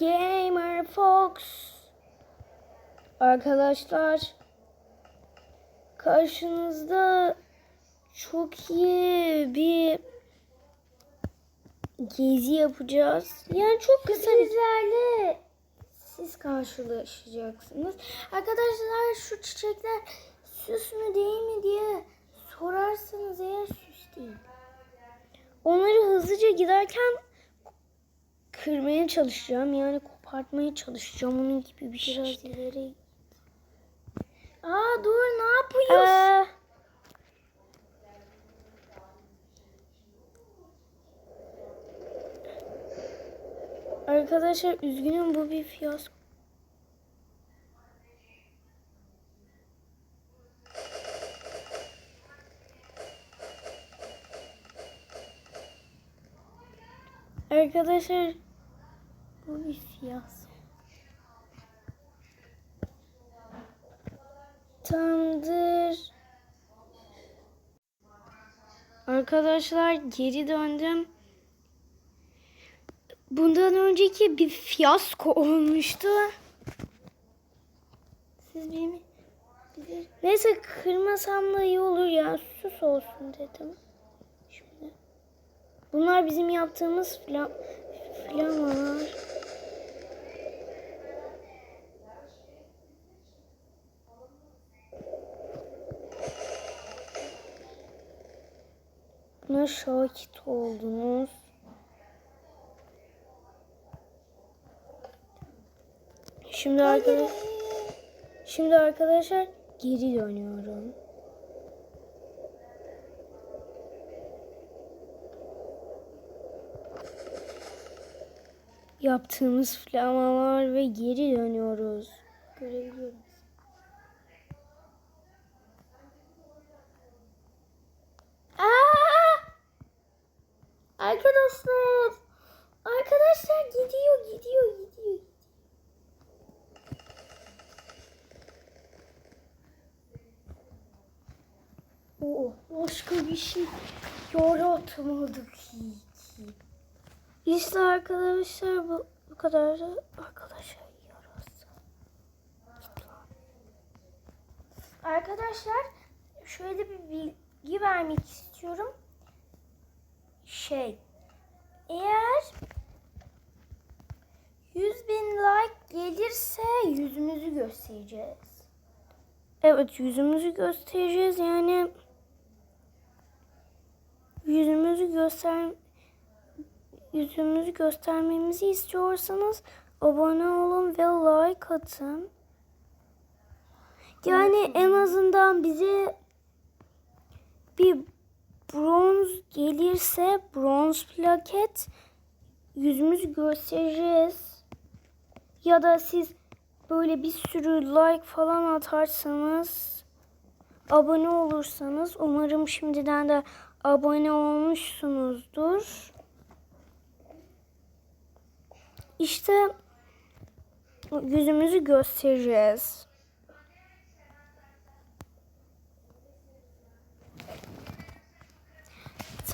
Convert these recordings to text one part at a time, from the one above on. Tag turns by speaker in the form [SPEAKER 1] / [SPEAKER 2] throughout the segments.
[SPEAKER 1] Gamer Fox. Arkadaşlar karşınızda çok iyi bir gezi yapacağız. Yani çok kısa bizlerle siz karşılaşacaksınız. Arkadaşlar şu çiçekler süs mü değil mi diye sorarsanız eğer süs değil. Onları hızlıca giderken kırmaya çalışacağım. Yani kopartmaya çalışacağım. Onun gibi bir şey. Biraz ileri. Aa dur ne yapıyorsun? Arkadaşlar üzgünüm bu bir fiyasko. Arkadaşlar bu bir fiyasko. Tamamdır. Arkadaşlar geri döndüm. Bundan önceki bir fiyasko olmuştu. Siz benim bilir- Neyse kırmasam da iyi olur ya. Sus olsun dedim. Şimdi. Bunlar bizim yaptığımız flam flamalar. Buna şahit oldunuz. Şimdi arkadaşlar Şimdi arkadaşlar geri dönüyorum. Yaptığımız flamalar ve geri dönüyoruz. Görebiliyoruz. Aa! Arkadaşlar! Arkadaşlar gidiyor, gidiyor, gidiyor. Oh, başka bir şey yaratmadık hiç. İşte arkadaşlar bu, bu kadar da arkadaşlar yarası. Arkadaşlar şöyle bir bilgi vermek istiyorum. Şey eğer 100 bin like gelirse yüzümüzü göstereceğiz. Evet yüzümüzü göstereceğiz yani yüzümüzü göster yüzümüzü göstermemizi istiyorsanız abone olun ve like atın. Yani en azından bize bir bronz gelirse bronz plaket yüzümüzü göstereceğiz. Ya da siz böyle bir sürü like falan atarsanız abone olursanız umarım şimdiden de abone olmuşsunuzdur. İşte yüzümüzü göstereceğiz.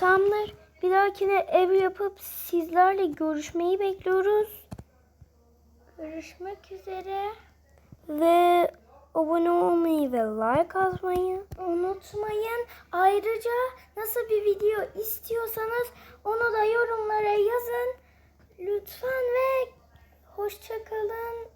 [SPEAKER 1] Tamamdır. Bir dahakine ev yapıp sizlerle görüşmeyi bekliyoruz. Görüşmek üzere. Ve abone olmayı ve like atmayı unutmayın. Ayrıca nasıl bir video istiyorsanız onu da yorumlara yazın. Lütfen ve hoşçakalın.